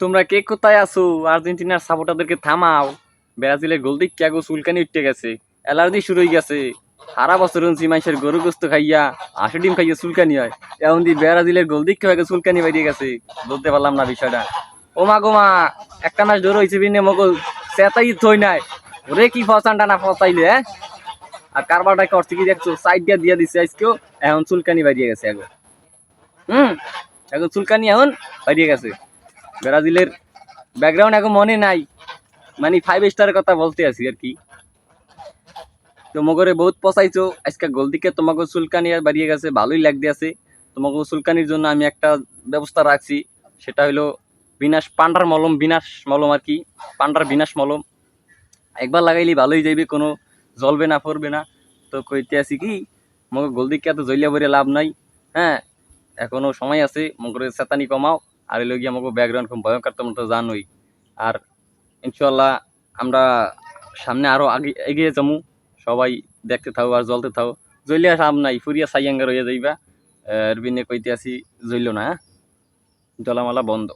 তোমরা কে কোথায় আছো? আর্জেন্টিনার সাপোর্টারদেরকে থামাও। ব্রাজিলের গোল দিক ক্যাগো চুলকানি উঠতে গেছে। অ্যালার্জি শুরু হয়ে গেছে। সারা বছর হচ্ছে মানুষের গরু গোস্ত খাইয়া আশি ডিম খাইয়া চুলকানি হয়। এখন দি ব্রাজিলের গোল দিক হয়ে চুলকানি বাইরে গেছে। বলতে পারলাম না বিষয়টা। ও মা গো মা, একটা মাস ধরে হয়েছে বিনে মগল সেতাই থই নাই। ওরে কি ফসান টানা ফসাইলে হ্যাঁ? আর কারবারটা করছে কি দেখছ? সাইড দিয়ে দিয়ে দিছে আজকেও। এখন চুলকানি বাইরে গেছে, এখন। হুম? এখন চুলকানি এখন বাইরে গেছে। ব্রাজিলের ব্যাকগ্রাউন্ড এখন মনে নাই। মানে ফাইভ স্টারের কথা বলতে আছি আর কি। তো মগরে বহুত পচাইছো। আজকে গোল দিকে তোমাকে চুলকানি আর বাড়িয়ে গেছে, ভালোই লাগতে আছে। তোমাকে চুলকানির জন্য আমি একটা ব্যবস্থা রাখছি। সেটা হলো বিনাশ পান্ডার মলম, বিনাশ মলম আর কি। পান্ডার বিনাশ মলম। একবার লাগাইলে ভালোই যাইবে, কোনো জ্বলবে না, পড়বে না। তো কইতে আছি কি মগে গোল দিকে এত জলিয়া বলে লাভ নাই। হ্যাঁ এখনও সময় আছে মগরে চেতানি কমাও। আর এলো গিয়ে আমাকে ব্যাকগ্রাউন্ড খুব ভয়ঙ্কর তোমরা তো জানোই। আর ইনশাল্লাহ আমরা সামনে আরও আগে, এগিয়ে যাব সবাই দেখতে থাকো আর জ্বলতে থাকো জ্বলিয়া সাম নাই, ফুরিয়া সাইয়াঙ্গা রয়ে যাইবা। এর বিনে কইতে আসি, জ্বলল না হ্যাঁ? জলামালা বন্ধ।